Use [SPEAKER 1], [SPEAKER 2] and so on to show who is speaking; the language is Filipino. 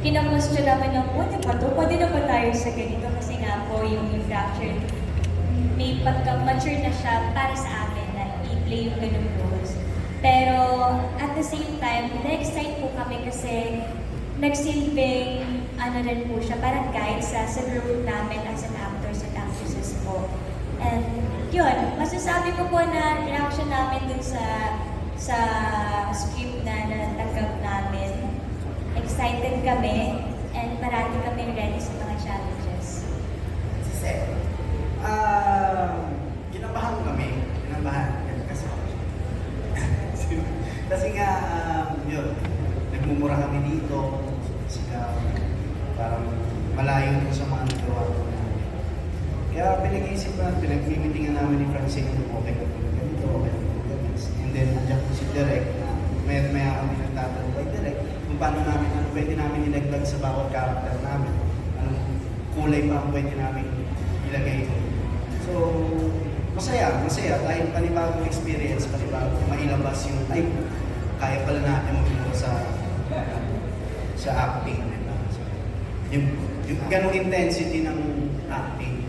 [SPEAKER 1] kinamustyo naman ng, pwede pa to? Pwede na ba tayo sa ganito? Kasi nga po, yung, fracture, may pagka-mature na siya para sa amin na i-play yung ganung roles. Pero at the same time, na-excite po kami kasi nagsilbing ano rin po siya, parang guide sa, sa growth namin as an actors and actresses po. And yun, masasabi ko po na reaction namin dun sa sa script na. Excited kami and parati kami ready sa mga challenges.
[SPEAKER 2] Si Seth. Ah, kinabahan kami. Kinabahan. Kasi, kasi nga, um, yun, nagmumura kami dito. Kasi nga, parang malayo din sa mga nagawa ko namin. Kaya pinag-iisip na, pinag-meetingan namin ni Francine kung okay na ganito, okay ka po na ganito. And then, nandiyan po si Direk na may maya kami nagtatanong kay Direk kung paano namin, ano pwede namin ilaglag sa bawat character namin. Anong kulay pa ang pwede namin ilagay. So, masaya, masaya. Dahil panibagong experience, panibagong mailabas yung, ay, kaya pala natin magmura sa sa acting. Diba? So, yung, yung ganong intensity ng acting,